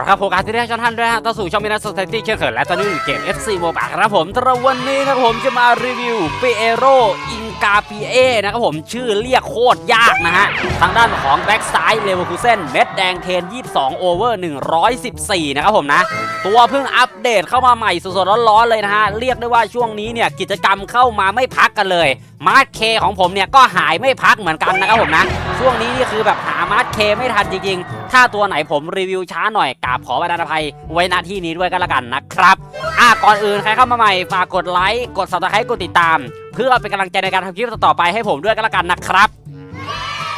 ละครับโฟกัสที่ได้ช่องท่านด้วยฮะต่อสู่ช่องมินาสเตตี้เชื่อเขินและตอนนี้อยู่เกม FC Mobile ครับผมแต่วันนี้นะครับผมจะมารีวิวเปเอโรอิงกาปีเอนะครับผมชื่อเรียกโคตรยากนะฮะ ทางด้านของแบ็กซ้ายเลเวอร์คูเซนเม็ดแดงเทน 22 โอเวอร์ 114 นะครับผมนะ ตัวเพิ่งอัปเดตเข้ามาใหม่สดๆร้อนๆเลยนะฮะ เรียกได้ว่าช่วงนี้เนี่ย กิจกรรมเข้ามาไม่พักกันเลยมาร์ทเคของผมเนี่ยก็หายไม่พักเหมือนกันนะครับผมนะ ช่วงนี้นี่คือแบบหามาร์ทเคไม่ทันจริงๆ ถ้าตัวไหนผมรีวิวช้าหน่อยกราบขอประทานอภัยไว้ณที่นี้ด้วยก็แล้วกันนะครับอะก่อนอื่นใครเข้ามาใหม่ฝากกดไลค์กดซับสไครต์กดติดตาม เพื่อเป็นกำลังใจในการทำคลิปต่อๆไปให้ผมด้วยก็แล้วกันนะครับ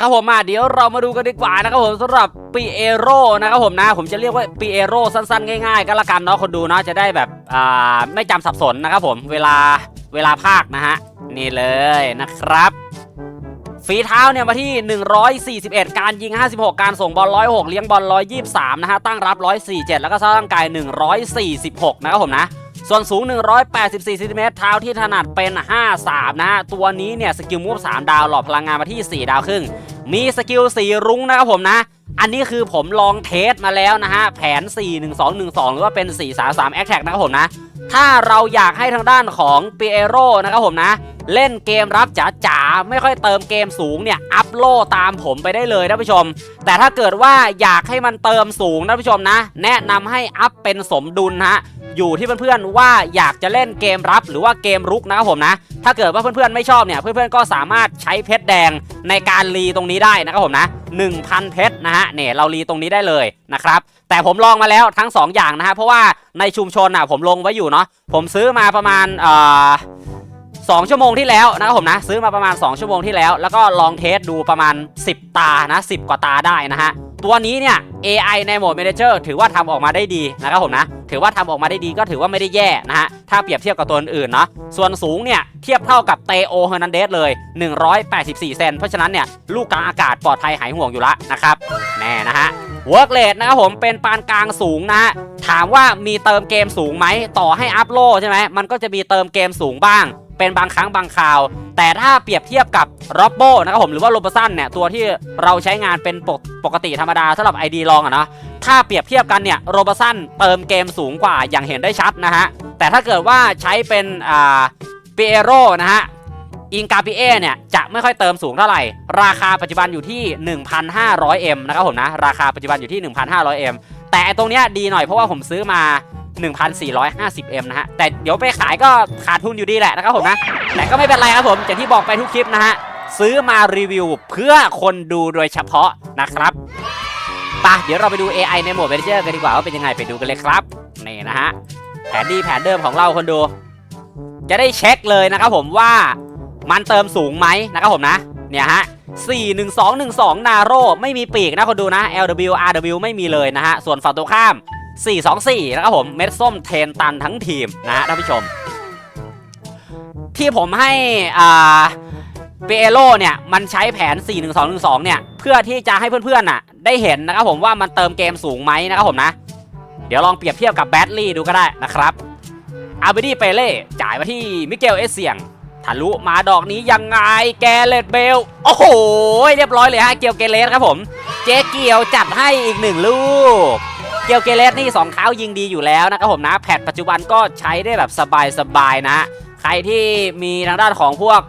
ครับผมมาเดี๋ยวเรามาดูกันดีกว่านะครับผมสำหรับปีเอโร่นะครับผมนะ ผมจะเรียกว่าปีเอโร่สั้นๆ ง่ายๆ ก็แล้วกันเนาะคนดูเนาะจะได้แบบอ่าไม่จำสับสนนะครับผมเวลาเวลาภาคนะฮะนี่เลยนะครับฝีเท้าเนี่ยมาที่ 141 การยิง 56 การส่งบอล 106 เลี้ยงบอล 123 นะฮะ ตั้งรับ 147 แล้วก็สร้างร่างกาย 146 นะครับผมนะ ส่วนสูง 184ซนติเมตรเท้าที่ถนัดเป็น 53 นะฮะ ตัวนี้เนี่ยสกิลมูฟ3ดาวหลอดพลังงานมาที่ 4 ดาวครึ่ง มีสกิล4รุ้งนะครับผมนะ อันนี้คือผมลองเทสมาแล้วนะฮะ แผน 4 1 2 1 2 หรือว่าเป็น 4 3 3 a t t a c k นะครับผมนะ ถ้าเราอยากให้ทางด้านของเปียโรนะครับผมนะ เล่นเกมรับจ๋าๆ ไม่ค่อยเติมเกมสูงเนี่ย อัพโลตามผมไปได้เลยท่านผู้ชม แต่ถ้าเกิดว่าอยากให้มันเติมสูงท่านผู้ชมนะ แนะนำให้อัพเป็นสมดุลฮะ อยู่ที่เพื่อนๆว่าอยากจะเล่นเกมรับหรือว่าเกมรุกนะครับผมนะ ถ้าเกิดว่าเพื่อนๆไม่ชอบเนี่ยเพื่อนๆก็สามารถใช้เพชรแดงในการรีตรงนี้ได้นะครับผมนะ1,000 เพชรนะฮะเนี่ยเรารีตรงนี้ได้เลยนะครับแต่ผมลองมาแล้วทั้ง 2 อย่างนะฮะเพราะว่าในชุมชนอะผมลงไว้อยู่เนาะผมซื้อมาประมาณเอ่อ สองชั่วโมงที่แล้วนะครับผมนะซื้อมาประมาณ 2 ชั่วโมงที่แล้ว แล้วก็ลองเทสดูประมาณ 10 ตานะ10 กว่าตาได้นะฮะตัวนี้เนี่ย AI ในโหมด Manager ถือว่าทำออกมาได้ดีนะครับผมนะถือว่าทำออกมาได้ดีก็ถือว่าไม่ได้แย่นะฮะถ้าเปรียบเทียบกับตัวอื่นเนาะส่วนสูงเนี่ยเทียบเท่ากับเตโอเฮอร์นันเดสเลย 184 เซนเพราะฉะนั้นเนี่ยลูกกลางอากาศปลอดภัยหายห่วงอยู่ละนะครับแน่นะฮะเวิร์กเลทนะครับผมเป็นปานกลางสูงนะฮะถามว่ามีเติมเกมสูงไหมต่อให้อัพโลใช่ไหมมันก็จะมีเติมเกมสูงบ้าง เป็นบางครั้งบางคราว แต่ถ้าเปรียบเทียบกับร็อบโบนะครับผมหรือว่าโรบสันเนี่ยตัวที่เราใช้งานเป็นปกปกติธรรมดาสำหรับ ID ลองอะนะถ้าเปรียบเทียบกันเนี่ยโรบสันเติมเกมสูงกว่าอย่างเห็นได้ชัดนะฮะแต่ถ้าเกิดว่าใช้เป็นอ่าปีเอโรนะฮะอิงกาปีเอเนี่ยจะไม่ค่อยเติมสูงเท่าไหร่ ราคาปัจจุบันอยู่ที่ 1,500M นะครับผมนะ ราคาปัจจุบันอยู่ที่ 1,500M แต่ไอ้ตรงเนี้ยดีหน่อยเพราะว่าผมซื้อมา 1,450M นะฮะ แต่เดี๋ยวไปขายก็ขาดทุนอยู่ดีแหละนะครับผมนะ แต่ก็ไม่เป็นไรครับผมอย่างที่บอกไปทุกคลิปนะฮะ ซื้อมารีวิวเพื่อคนดูโดยเฉพาะนะครับปะเดี๋ยวเราไปดู AI ในโหมด Manager กันดีกว่าว่าเป็นยังไงไปดูกันเลยครับนี่นะฮะแผนดีแผนเดิมของเราคนดู จะได้เช็คเลยนะครับผมว่ามันเติมสูงไหมนะครับผมนะเนี่ยฮะ41212 นาโรไม่มีปีกนะคนดูนะ LW RW ไม่มีเลยนะฮะ ส่วนฝั่งตรงข้าม 424 นะครับผมเม็ดส้มเทนตันทั้งทีมนะท่านผู้ชม ที่ผมให้อ่าเปโลเนี่ยมันใช้แผน 41212 เนี่ย เพื่อที่จะให้เพื่อนๆน่ะ ได้เห็นนะครับผมว่ามันเติมเกมสูงไหมนะครับผมนะ เดี๋ยวลองเปรียบเทียบกับแบตลี่ดูก็ได้นะครับอาร์เบดี้เปเล่จ่ายมาที่มิเกลเอสเซียงทะลุมาดอกนี้ยังไงแกเลตเบล โอ้โห เรียบร้อยเลยฮะเกียวเกเลสครับผม เจ๊เกียวจัดให้อีกหนึ่งลูก เกียวเกเลสนี่สองเท้ายิงดีอยู่แล้วนะครับผมนะแพทปัจจุบันก็ใช้ได้แบบสบายๆนะ ใครที่มีทางด้านของพวก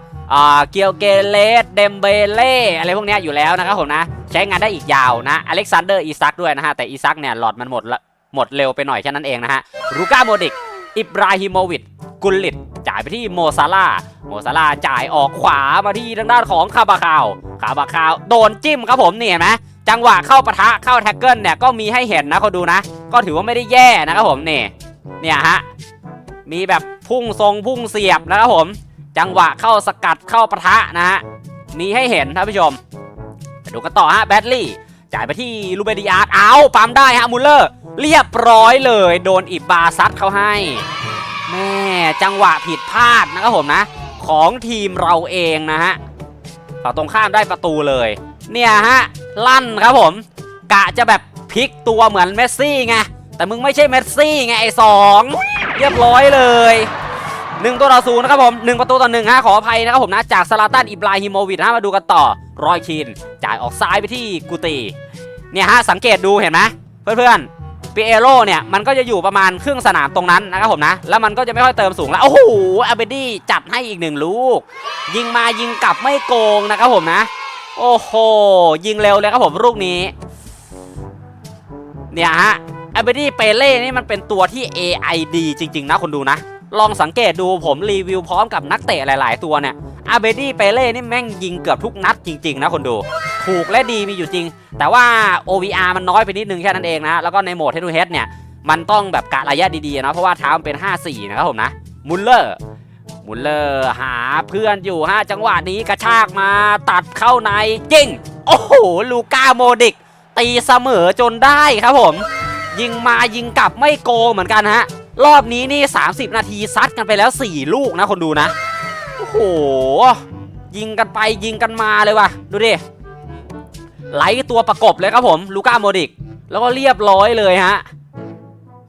เกียวเกเลสเดมเบเล่อะไรพวกนี้อยู่แล้วนะครับผมนะ ใช้งานได้อีกยาวนะอเล็กซานเดอร์อีซักด้วยนะฮะ แต่อีซักเนี่ย หลอดมันหมดละหมดเร็วไปหน่อยแค่นั้นเองนะฮะรูก้าโมดิกอิบราฮิโมวิชกุลลิตจ่ายไปที่โมซาลาโมซาลาจ่ายออกขวามาที่ทางด้านของคาบาคาวคาบาคาวโดนจิ้มครับผมเนี่ยเห็นไหม จังหวะเข้าปะทะเข้าแท็กเกิลเนี่ยก็มีให้เห็นนะคนดูนะ ก็ถือว่าไม่ได้แย่นะครับผมเนี่ยเนี่ยฮะมีแบบพุ่งทรงพุ่งเสียบนะครับผม จังหวะเข้าสกัดเข้าปะทะนะฮะมีให้เห็นท่านผู้ชมดูกันต่อฮะแบตลี่จ่ายไปที่ลูเบดิอาร์ตเอาปั๊มได้ฮะมุลเลอร์ เรียบร้อยเลย โดนอิบบาซัดเขาให้แม่จังหวะผิดพลาดนะครับผมนะ ของทีมเราเองนะฮะฝั่งตรงข้ามได้ประตูเลย เนี่ยฮะ ลั่นครับผม กะจะแบบพลิกตัวเหมือนเมสซี่ไงแต่มึงไม่ใช่เมสซี่ไงไอ้สองเรียบร้อยเลยหนึ่งตัวต่อศูนย์นะครับผมหนึ่งประตูต่อหนึ่งฮะขออภัยนะครับผมนะ จากซาลาตันอิบราฮิโมวิชฮะมาดูกันต่อรอยคีนจ่ายออกซ้ายไปที่กูตีเนี่ยฮะสังเกตดูเห็นไหมเพื่อนๆปีเอโร่เนี่ยมันก็จะอยู่ประมาณครึ่งสนามตรงนั้นนะครับผมนะ แล้วมันก็จะไม่ค่อยเติมสูงแล้วโอ้โหอาเบดี้จัดให้อีกหนึ่งลูก ยิงมายิงกลับไม่โกงนะครับผมนะ โอ้โห ยิงเร็วเลยครับผมลูกนี้ เนี่ยฮะอาเบดี้เปเล่นี่มันเป็นตัวที่ AI ดีจริง ๆ นะคนดูนะ ลองสังเกตดูผมรีวิวพร้อมกับนักเตะหลาย ๆ ตัวเนี่ยอาเบดี้เปเล่นี่แม่งยิงเกือบทุกนัดจริง ๆ นะคนดู ถูกและดีมีอยู่จริง แต่ว่า OVR มันน้อยไปนิดนึงแค่นั้นเองนะ แล้วก็ในโหมดเทนูเฮดเนี่ย มันต้องแบบกะระยะดี ๆ นะ เพราะว่าเท้ามันเป็น 5-4 นะครับผมนะมุลเลอร์ มุลเลอร์หาเพื่อนอยู่ฮะจังหวะนี้กระชากมาตัดเข้าในยิง โอ้โห ลูก้าโมดิก ตีเสมอจนได้ครับผม ยิงมายิงกลับไม่โกงเหมือนกันฮะ รอบนี้นี่ 30 นาทีซัดกันไปแล้ว 4 ลูกนะคนดูนะ โอ้โห ยิงกันไปยิงกันมาเลยว่ะ ดูดิไหลตัวประกบเลยครับผม ลูก้าโมดิก แล้วก็เรียบร้อยเลยฮะ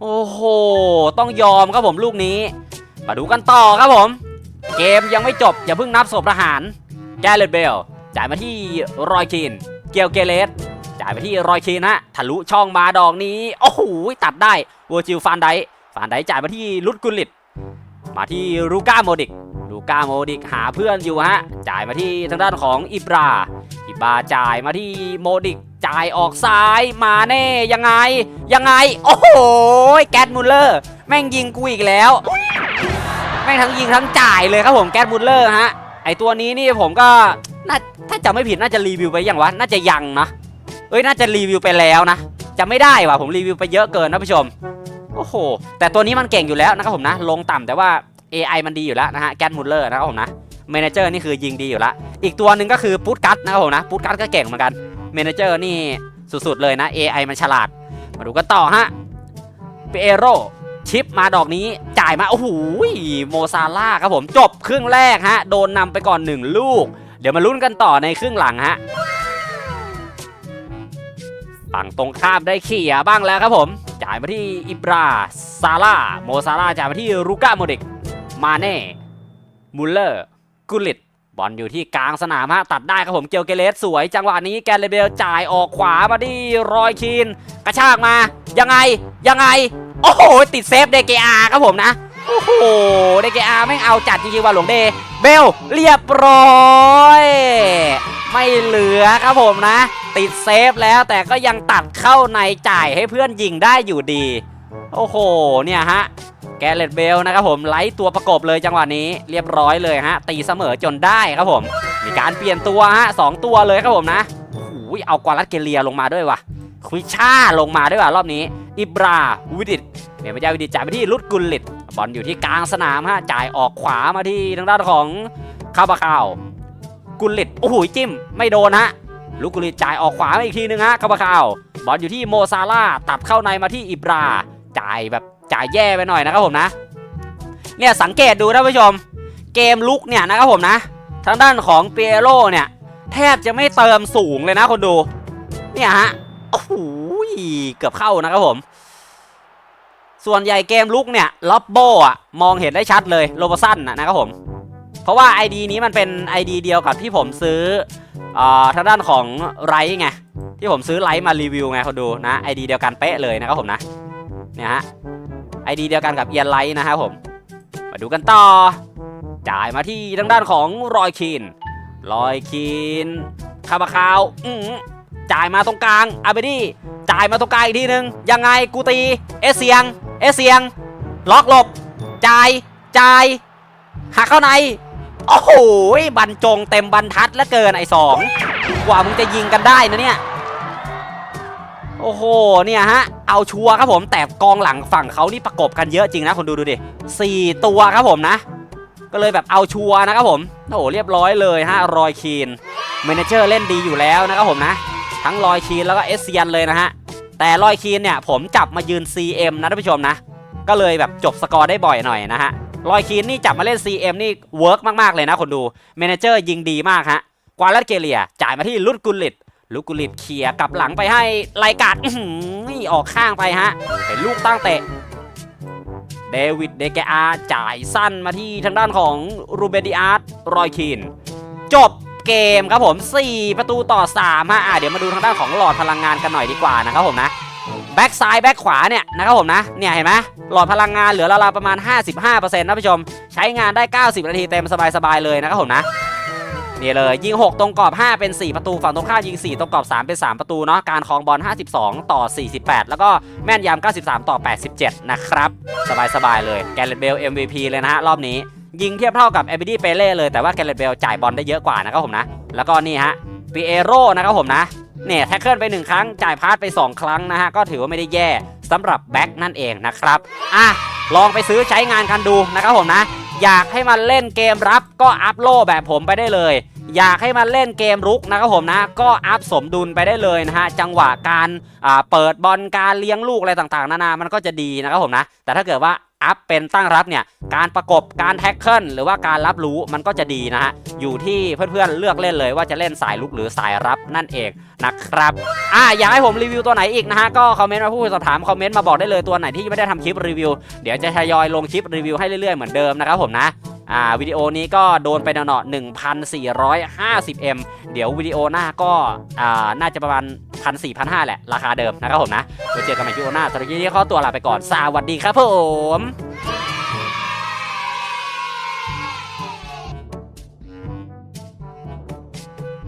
โอ้โห ต้องยอมครับผมลูกนี้ มาดูกันต่อครับผม เกมยังไม่จบ อย่าเพิ่งนับศพทหาร แกเลตเบล จ่ายมาที่รอยคีน เกียวเกเลสจ่ายไปที่รอยคีนฮะทะลุช่องมาดอกนี้ โอ้โห ตัดได้โวจิลฟานไดฟานไดจ่ายมาที่ลุดกุลิต มาที่ลูก้าโมดิกลูก้าโมดิกหาเพื่อนอยู่ฮะ จ่ายมาที่ทางด้านของอิบรา อิบราจ่ายมาที่โมดิก จ่ายออกซ้าย มาแน่ ยังไง ยังไง โอ้โห แกตมูลเลอร์ แม่งยิงกูอีกแล้ว แม่งทั้งยิงทั้งจ่ายเลยครับผมแกตมูลเลอร์ฮะไอตัวนี้นี่ผมก็น่าถ้าจำไม่ผิดน่าจะรีวิวไปยังวะน่าจะยังนะเอ้ยน่าจะรีวิวไปแล้วนะจำไม่ได้ว่ะผมรีวิวไปเยอะเกินนะผู้ชมโอ้โหแต่ตัวนี้มันเก่งอยู่แล้วนะครับผมนะลงต่ำแต่ว่า AI มันดีอยู่แล้วนะฮะแกนมูลเลอร์นะครับผมนะเมนเจอร์นี่คือยิงดีอยู่ล้วอีกตัวหนึ่งก็คือปูดกัตนะครับผมนะปูดกัตก็เก่งเหมือนกันเมนเจอร์นี่สุดๆเลยนะ AI มันฉลาด มาดูกันต่อฮะเปโร ชิปมาดอกนี้จ่ายมา โอ้โหโมซาล่าครับผมจบครึ่งแรกฮะ โดนนำไปก่อนหนึ่งลูก เดี๋ยวมาลุ้นกันต่อในครึ่งหลังฮะฝั่งตรงข้ามได้เขี่ยบ้างแล้วครับผม จ่ายมาที่อิบราซาร่าโมซาร่าจ่ายมาที่รูก้าโมดิกมาเน่มุลเลอร์กุลิตบอลอยู่ที่กลางสนามฮะตัดได้ครับผมเกียวเกเลสสวย จังหวะนี้แกเลเบลจ่ายออกขวามาที่รอยคีนกระชากมา ยังไงยังไง โอ้โห ติดเซฟเดเกอาครับผมนะ โอ้โหเดเกอาไม่งเอาจัดจริงๆว่าหลวงเดเบลเรียบร้อย ไม่เหลือครับผมนะ ติดเซฟแล้วแต่ก็ยังตัดเข้าในจ่ายให้เพื่อนยิงได้อยู่ดี โอ้โห เนี่ยฮะ แกเลตเบลนะครับผมไล่ตัวประกบเลยจังหวะนี้เรียบร้อยเลยฮะ ตีเสมอจนได้ครับผม มีการเปลี่ยนตัวฮะสองตัวเลยครับผมนะโอ้โหเอากวาลัดเกเลียลงมาด้วยว่ะ คุยช่าลงมาด้วยว่ะรอบนี้ อิบราวิดิตเมียพระเจ้าวิดิตจ่ายไปที่ลุดกุลลิตบอลอยู่ที่กลางสนามฮะจ่ายออกขวามาที่ทางด้านของคาบาคาวกุลลิตโอ้โหจิ้มไม่โดนฮะลูกกุลิตจ่ายออกขวามาอีกทีนึงฮะคาบาคาวบอลอยู่ที่โมซาร่าตัดเข้าในมาที่อิบราจ่ายแบบจ่ายแย่ไปหน่อยนะครับผมนะเนี่ยสังเกตดูท่านผู้ชม เกมลุกเนี่ยนะครับผมนะ ทางด้านของเปียโรเนี่ย แทบจะไม่เติมสูงเลยนะคนดู เนี่ยฮะ โอ้โหเกือบเข้านะครับผม ส่วนใหญ่เกมลุกเนี่ยล็อบโบอะมองเห็นได้ชัดเลยโลโบสันนะนะครับผม เพราะว่า ID นี้มันเป็น ID เดียวกับที่ผมซื้ออทางด้านของไรไงที่ผมซื้อไลท์มารีวิวไงคนดูนะ ID เดียวกันเป๊ะเลยนะครับผมนะเนี่ยฮะ ID เดียวกันกับเอียนไลท์นะครับผม มาดูกันต่อ จ่ายมาที่ทางด้านของรอยคีนรอยคีนคาบาคาว อือ จ่ายมาตรงกลางอาเบดี้จ่ายมาตรงกลางอีกทีนึง ยังไงกูตี เอเซียง เอเซียง ล็อกหลบ จ่าย จ่าย หักเข้าใน โอ้โหบรรจงเต็มบรรทัดแล้วเกินไอ้สองกว่ามึงจะยิงกันได้นะเนี่ย โอ้โห เนี่ยฮะ เอาชัวร์ครับผม แต่กองหลังฝั่งเขานี่ประกบกันเยอะจริงนะคนดูดูดิสี่ตัวครับผมนะ ก็เลยแบบเอาชัวร์นะครับผม โอ้โห เรียบร้อยเลยฮะรอยคีน เมนเจอร์เล่นดีอยู่แล้วนะครับผมนะ ทั้งรอยคีนแล้วก็เอสเซียนเลยนะฮะ แต่รอยคีนเนี่ยผมจับมายืน CM นะท่านผู้ชมนะ ก็เลยแบบจบสกอร์ได้บ่อยหน่อยนะฮะลอยคีนนี่จับมาเล่น CM นี่เวิร์กมากๆเลยนะคนดูเมนเจอร์ยิงดีมากฮะกวาลัดเกเลียจ่ายมาที่ลุดกุลิตลุดกุลิตเคลียร์กลับหลังไปให้ไลกาดอื้อหืออกข้างไปฮะ เป็นลูกตั้งเตะ เดวิดเดเกอาจ่ายสั้นมาที่ทางด้านของรูเบดิอาร์ตรอยคีน จบ เกมครับผม 4 ประตูต่อ3ฮะอะเดี๋ยวมาดูทางด้านของหลอดพลังงานกันหน่อยดีกว่านะครับผมนะแบ็กซ้ายแบ็กขวาเนี่ยนะครับผมนะเนี่ยเห็นไหมหลอดพลังงานเหลือราวๆประมาณ 55%นะผู้ชม ใช้งานได้ 90 นาทีเต็มสบายๆเลยนะครับผมนะนี่เลยยิง 6 ตรงกรอบ 5 เป็น 4 ประตูฝั่งตรงข้ามยิง 4 ตรงกรอบ 3 เป็น 3 ประตูเนาะการครองบอล 52 ต่อ 48 แล้วก็แม่นยำ93 ต่อ 87 นะครับ สบายๆเลยแกเรตเบล MVP เลยนะฮะรอบนี้ ยิงเทียบเท่ากับเอบิดี้เปเล่เลยแต่ว่าแกเรตเบลจ่ายบอลได้เยอะกว่านะครับผมนะ แล้วก็นี่ฮะปีเอโร่นะครับผมนะเนี่ยแท็กเกิลไป 1 ครั้ง จ่ายพาสไป 2 ครั้งนะฮะ ก็ถือว่าไม่ได้แย่สำหรับแบ็กนั่นเองนะครับ อะ ลองไปซื้อใช้งานกันดูนะครับผมนะ อยากให้มันเล่นเกมรับก็อัพโลแบบผมไปได้เลย อยากให้มันเล่นเกมรุกนะครับผมนะ ก็อัพสมดุลไปได้เลยนะฮะจังหวะการเปิดบอลการเลี้ยงลูกอะไรต่างๆ นานามันก็จะดีนะครับผมนะ แต่ถ้าเกิดว่าอัพเป็นตั้งรับเนี่ยการประกบการแท็กเกิลหรือว่าการรับรู้มันก็จะดีนะฮะอยู่ที่เพื่อนๆเลือกเล่นเลยว่าจะเล่นสายลุกหรือสายรับนั่นเองนะครับอะอยากให้ผมรีวิวตัวไหนอีกนะฮะก็คอมเมนต์มาพูดสอบถามคอมเมนต์มาบอกได้เลยตัวไหนที่ไม่ได้ทำคลิปรีวิวเดี๋ยวจะทยอยลงคลิปรีวิวให้เรื่อยๆเหมือนเดิมนะครับผมนะ อ่าวิดีโอนี้ก็โดนไปหน่อ1,450 m เดี๋ยววิดีโอหน้าก็อ่าน่าจะประมาณ1,400แหละ ราคาเดิมนะครับผมนะไว้เจอกันใหม่วิดีโอหน้าตอนนี้ขอตัวลาไปก่อน สวัสดีครับผม